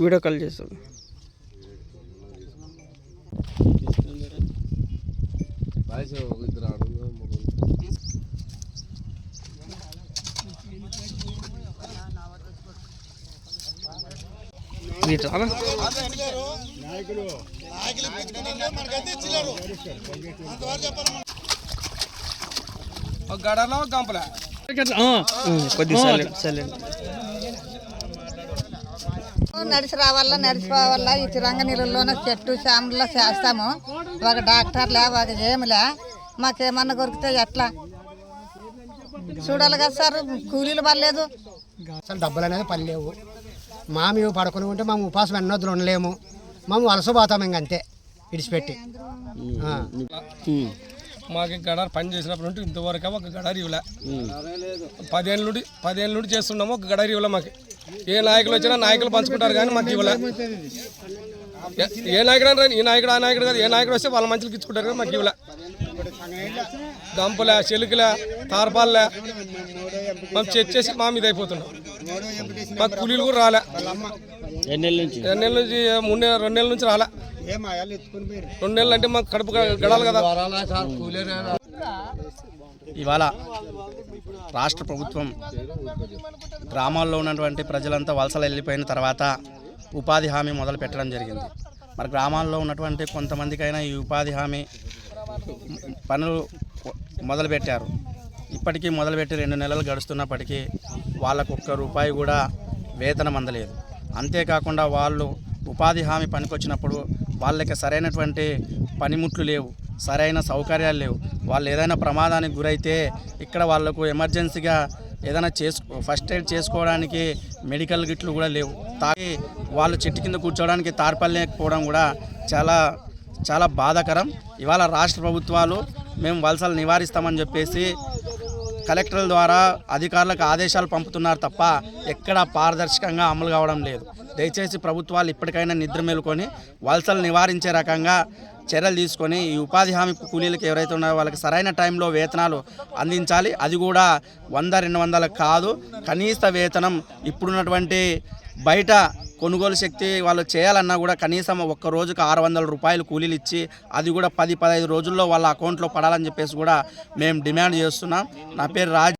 Video call చేస్తాడు వీటి రాదా ఒక గడలో ఒక గంపలే కొద్దిగా సైలెంట్ సైలెంట్ నడిచి రావాలా నడిచి రావాలా ఈ తిరంగ నీళ్ళలోనే చెట్టు శామలో చేస్తాము. ఒక డాక్టర్లే ఒక ఏమిలే? మాకేమన్నా కొరికితే ఎట్లా? చూడాలి కదా సార్ కూలీలు పర్లేదు అసలు డబ్బులు అనేది పని లేవు. మా మేము పడుకుని ఉంటే మేము ఉపాసం ఎన్నోద్దులు ఉండలేము. మేము వలసపోతాం ఇంక అంతే. ఇడిచిపెట్టి. మాకు గడారు పని చేసినప్పుడు నుండి ఇంతవరకు ఒక గడారి ఇవ్వలే. పదేళ్ళ నుండి పదేళ్ళ నుండి చేస్తున్నాము ఒక గడారి ఇవ్వలే మాకు. ఏ నాయకులు వచ్చినా నాయకులు పంచుకుంటారు కానీ మాకు ఇవ్వలే. ఏ- నాయకుడు రాని, ఈ నాయకుడు ఆ నాయకుడు కాదు ఏ నాయకుడు వస్తే వాళ్ళ మంచులకు ఇచ్చుకుంటారు కానీ మాకు ఇవ్వలే. గంపలే చెలుకులే తారపాలే మేము చేసి మా మీద అయిపోతున్నాం. మాకు కూలీలు కూడా రాలే. నుంచి? రెండు నెలల నుంచి మూడు నెలలు రెండు నెలల నుంచి రాలే. రెండు నెలలు అంటే మాకు కడుపు గడాలి కదా. ఇవాళ రాష్ట్ర ప్రభుత్వం గ్రామాల్లో ఉన్నటువంటి ప్రజలంతా వలసలు వెళ్ళిపోయిన తర్వాత ఉపాధి హామీ మొదలు పెట్టడం జరిగింది. మరి గ్రామాల్లో ఉన్నటువంటి కొంతమందికైనా ఈ ఉపాధి హామీ పనులు మొదలుపెట్టారు ఇప్పటికీ మొదలుపెట్టి రెండు నెలలు గడుస్తున్నప్పటికీ వాళ్ళకు ఒక్క రూపాయి కూడా వేతనం అందలేదు. అంతేకాకుండా వాళ్ళు ఉపాధి హామీ పనికొచ్చినప్పుడు వాళ్ళకి సరైనటువంటి పనిముట్లు లేవు. సరైన సౌకర్యాలు లేవు. వాళ్ళు ఏదైనా ప్రమాదానికి గురైతే ఇక్కడ వాళ్ళకు ఎమర్జెన్సీగా ఏదైనా చేసుకో ఫస్ట్ ఎయిడ్ చేసుకోవడానికి మెడికల్ గిట్లు కూడా లేవు. తాగి వాళ్ళు చెట్టు కింద కూర్చోవడానికి తార్పలేకపోవడం కూడా చాలా చాలా బాధాకరం. ఇవాళ రాష్ట్ర ప్రభుత్వాలు మేము వలసలు నివారిస్తామని చెప్పేసి కలెక్టర్ల ద్వారా అధికారులకు ఆదేశాలు పంపుతున్నారు తప్ప ఎక్కడ పారదర్శకంగా అమలు కావడం లేదు. దయచేసి ప్రభుత్వాలు ఇప్పటికైనా నిద్ర మేలుకొని వలసలు నివారించే రకంగా చర్యలు తీసుకొని ఈ ఉపాధి హామీ కూలీలకు ఎవరైతే ఉన్నారో వాళ్ళకి సరైన టైంలో వేతనాలు అందించాలి. అది కూడా వంద రెండు వందల కాదు. కనీస వేతనం ఇప్పుడున్నటువంటి బయట కొనుగోలు శక్తి వాళ్ళు చేయాలన్నా కూడా కనీసం ఒక్క రోజుకు ఆరు వందల రూపాయలు కూలీలు ఇచ్చి అది కూడా పది పదహైదు రోజుల్లో వాళ్ళ అకౌంట్లో పడాలని చెప్పేసి కూడా మేము డిమాండ్ చేస్తున్నాం. నా పేరు రాజ్